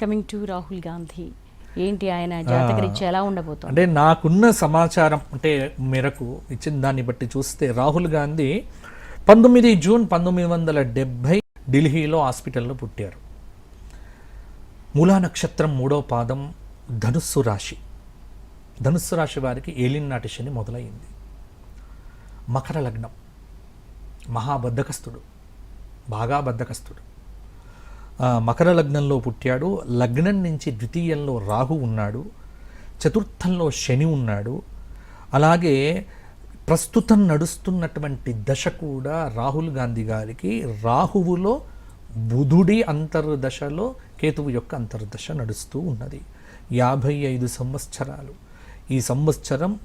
Coming to Rahul Gandhi ఏంటి ఆయన? జాతకరీత్యా ఎలా ఉండబోతోంది? అంటే నాకున్న సమాచారం అంటే మేరకు ఇచ్చిన దాన్ని బట్టి చూస్తే రాహుల్ గాంధీ పంతొమ్మిది జూన్ పంతొమ్మిది వందల డెబ్భై ఢిల్లీలో హాస్పిటల్లో పుట్టారు. మూలా నక్షత్రం మూడో పాదం ధనుస్సు రాశి. ధనుస్సు రాశి వారికి ఏలినాటి శని మొదలైంది. మకర లగ్నం. మహాబద్ధకస్తుడు. బాగా బద్ధకస్తుడు. మకర లగ్నంలో పుట్టాడు. లగ్నం నుంచి ద్వితీయంలో రాహు ఉన్నాడు. చతుర్థంలో శని ఉన్నాడు. అలాగే ప్రస్తుతం నడుస్తున్నటువంటి దశ కూడా రాహుల్ గాంధీ గారికి రాహువులో బుధుడి అంతర్దశలో కేతువు యొక్క అంతర్దశ నడుస్తూ ఉన్నది. యాభై ఐదు సంవత్సరాలు. ఈ సంవత్సరం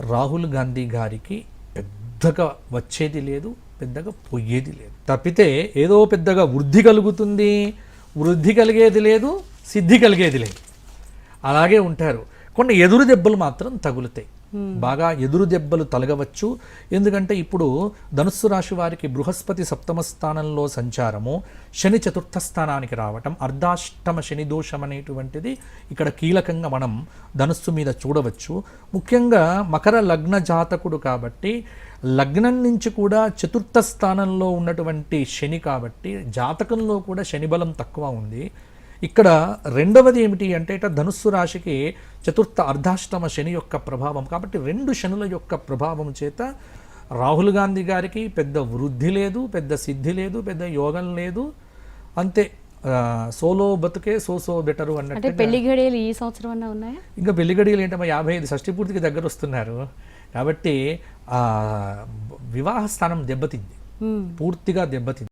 రాహుల్ గాంధీ గారికి పెద్దగా వచ్చేది లేదు. పెద్దగా పోయేది లేదు. తప్పితే ఏదో పెద్దగా వృద్ధి కలుగుతుంది వృద్ధి కలిగేది లేదు సిద్ధి కలిగేది లేదు. అలాగే ఉంటారు. కొన్ని ఎదురు దెబ్బలు మాత్రం తగులుతాయి. Hmm. బాగా ఎదురు దెబ్బలు తలగవచ్చు. ఎందుకంటే ఇప్పుడు ధనుస్సు రాశి వారికి బృహస్పతి సప్తమ స్థానంలో సంచారము శని చతుర్థ స్థానానికి రావటం అర్ధాష్టమ శని దోషం అనేటువంటిది ఇక్కడ కీలకంగా మనం ధనుస్సు మీద చూడవచ్చు. ముఖ్యంగా మకర లగ్న జాతకుడు కాబట్టి లగ్నం నుంచి కూడా చతుర్థ స్థానంలో ఉన్నటువంటి శని కాబట్టి జాతకంలో కూడా శని బలం తక్కువ ఉంది. ఇక్కడ రెండవది ఏమిటి అంటే ఇట ధనుస్సు రాశికి చతుర్థ అర్ధాష్టమ శని యొక్క ప్రభావం. కాబట్టి రెండు శనుల యొక్క ప్రభావం చేత రాహుల్ గాంధీ గారికి పెద్ద వృద్ధి లేదు పెద్ద సిద్ధి లేదు పెద్ద యోగం లేదు. అంతే సోలో బతుకే సో సో బెటరు అన్నట్టు పెళ్ళి గడియలు ఈ సంవత్సరం అన్నా ఉన్నాయా? ఇంకా పెళ్ళి గడియలు ఏంటమ్మా? యాభై ఐదు షష్టి పూర్తికి దగ్గర వస్తున్నారు. కాబట్టి వివాహ స్థానం దెబ్బతింది. పూర్తిగా దెబ్బతింది.